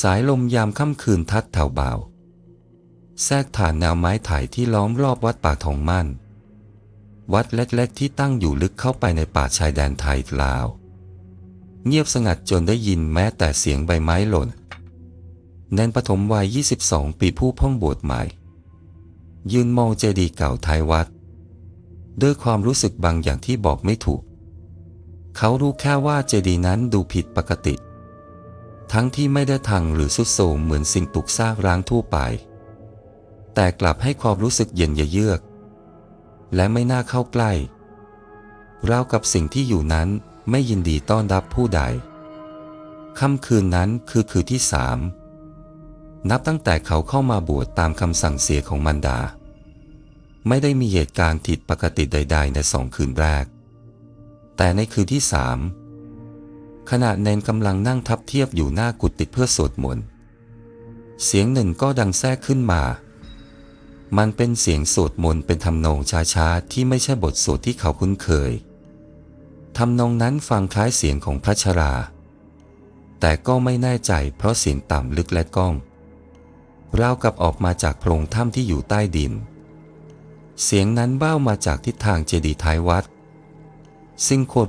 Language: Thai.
สายลมยามค่ำคืนทัดแถวเบาแทรกผ่านแนวไม้ไผ่ที่ล้อมรอบวัดป่าทองมั่น วัดเล็กๆที่ตั้งอยู่ลึกเข้าไปในป่าชายแดนไทยลาว เงียบสงัดจนได้ยินแม้แต่เสียงใบไม้หล่นเนนปฐมวัย 22 ปีผู้พ่องบวชใหม่ ยืนมองเจดีย์เก่าท้ายวัด ด้วยความรู้สึกบางอย่างที่บอกไม่ถูก เขารู้แค่ว่าเจดีย์นั้นดูผิดปกติ ทั้งที่ไม่ได้ทังหรือสุดโทรมเหมือนสิ่งปลุกซากร้างทั่วไป แต่กลับให้ความรู้สึกเย็นเยือก และไม่น่าเข้าใกล้ราวกับสิ่งที่อยู่นั้นไม่ยินดีต้อนรับผู้ใด ค่ำคืนนั้นคือคืนที่สามนับตั้งแต่เขาเข้ามาบวชตามคำสั่งเสียของมันดา ไม่ได้มีเหตุการณ์ผิดปกติใด ๆ ในสองคืนแรก แต่ในคืนที่สาม ขณะเนนกำลังนั่งทับเทียบอยู่หน้ากุฏิเพื่อสวดมนต์ เสียงหนึ่งก็ดังแทรกขึ้นมา มันเป็นเสียงสวดมนต์เป็นทำนองช้าๆ ที่ไม่ใช่บทสวดที่เขาคุ้นเคย ทำนองนั้นฟังคล้ายเสียงของพระชรา แต่ก็ไม่แน่ใจเพราะเสียงต่ำลึกและก้องราวกับออกมาจากโพรงถ้ำที่อยู่ใต้ดิน เสียงนั้นเบ้ามาจากทิศทางเจดีย์ท้ายวัด ซึ่งโคต